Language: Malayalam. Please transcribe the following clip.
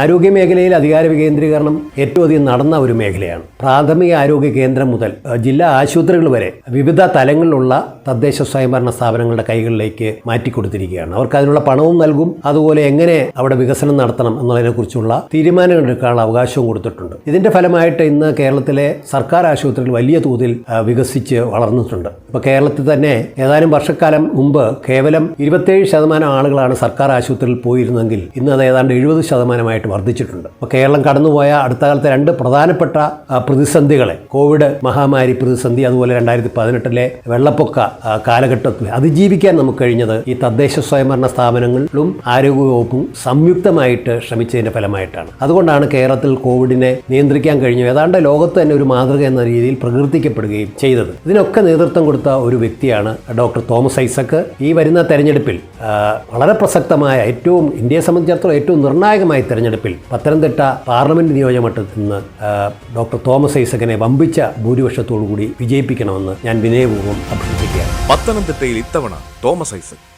ആരോഗ്യ മേഖലയിൽ അധികാര വികേന്ദ്രീകരണം ഏറ്റവും അധികം നടന്ന ഒരു മേഖലയാണ്. പ്രാഥമിക ആരോഗ്യ കേന്ദ്രം മുതൽ ജില്ലാ ആശുപത്രികൾ വരെ വിവിധ തലങ്ങളിലുള്ള തദ്ദേശ സ്വയംഭരണ സ്ഥാപനങ്ങളുടെ കൈകളിലേക്ക് മാറ്റിക്കൊടുത്തിരിക്കുകയാണ്. അവർക്ക് അതിനുള്ള പണവും നൽകും. അതുപോലെ എങ്ങനെ അവിടെ വികസനം നടത്തണം എന്നതിനെക്കുറിച്ചുള്ള തീരുമാനങ്ങൾ എടുക്കാനുള്ള അവകാശവും കൊടുത്തിട്ടുണ്ട്. ഇതിന്റെ ഫലമായിട്ട് ഇന്ന് കേരളത്തിലെ സർക്കാർ ആശുപത്രികൾ വലിയ തോതിൽ വികസിച്ച് വളർന്നിട്ടുണ്ട്. ഇപ്പോൾ കേരളത്തിൽ തന്നെ ഏതാനും വർഷക്കാലം മുമ്പ് കേവലം ഇരുപത്തേഴ് ശതമാനം ആളുകളാണ് സർക്കാർ ആശുപത്രിയിൽ പോയിരുന്നെങ്കിൽ ഇന്ന് അത് ഏതാണ്ട് എഴുപത് ശതമാനമായിട്ട് വർദ്ധിച്ചിട്ടുണ്ട്. ഇപ്പോൾ കേരളം കടന്നുപോയ അടുത്ത കാലത്തെ രണ്ട് പ്രധാനപ്പെട്ട പ്രതിസന്ധികളെ കോവിഡ് മഹാമാരി പ്രതിസന്ധി അതുപോലെ രണ്ടായിരത്തി പതിനെട്ടിലെ വെള്ളപ്പൊക്ക കാലഘട്ടത്തിൽ അതിജീവിക്കാൻ നമുക്ക് കഴിഞ്ഞത് ഈ തദ്ദേശ സ്വയംഭരണ സ്ഥാപനങ്ങളിലും ആരോഗ്യവകുപ്പും സംയുക്തമായിട്ട് ശ്രമിച്ചതിന്റെ ഫലമായിട്ടാണ്. അതുകൊണ്ടാണ് കേരളത്തിൽ കോവിഡിനെ നിയന്ത്രിക്കാൻ കഴിഞ്ഞു ഏതാണ്ട് ലോകത്ത് തന്നെ ഒരു മാതൃക എന്ന രീതിയിൽ പ്രകീർത്തിക്കപ്പെടുകയും ചെയ്തത്. ഇതിനൊക്കെ നേതൃത്വം കൊടുത്ത ഒരു വ്യക്തിയാണ് ഡോക്ടർ തോമസ് ഐസക്ക്. ഈ വരുന്ന തെരഞ്ഞെടുപ്പിൽ വളരെ പ്രസക്തമായ ഏറ്റവും ഇന്ത്യയെ സംബന്ധിച്ചിടത്തോളം ഏറ്റവും നിർണായകമായ തെരഞ്ഞെടുപ്പിൽ പത്തനംതിട്ട പാർലമെന്റ് നിയോജകമണ്ഡലത്തിൽ നിന്ന് ഡോക്ടർ തോമസ് ഐസക്കിനെ വമ്പിച്ച ഭൂരിപക്ഷത്തോടു കൂടി വിജയിപ്പിക്കണമെന്ന് ഞാൻ വിനയപൂർവം അഭ്യർത്ഥിക്കുകയാണ്. പത്തനംതിട്ടയിൽ ഇത്തവണ തോമസ് ഐസക്.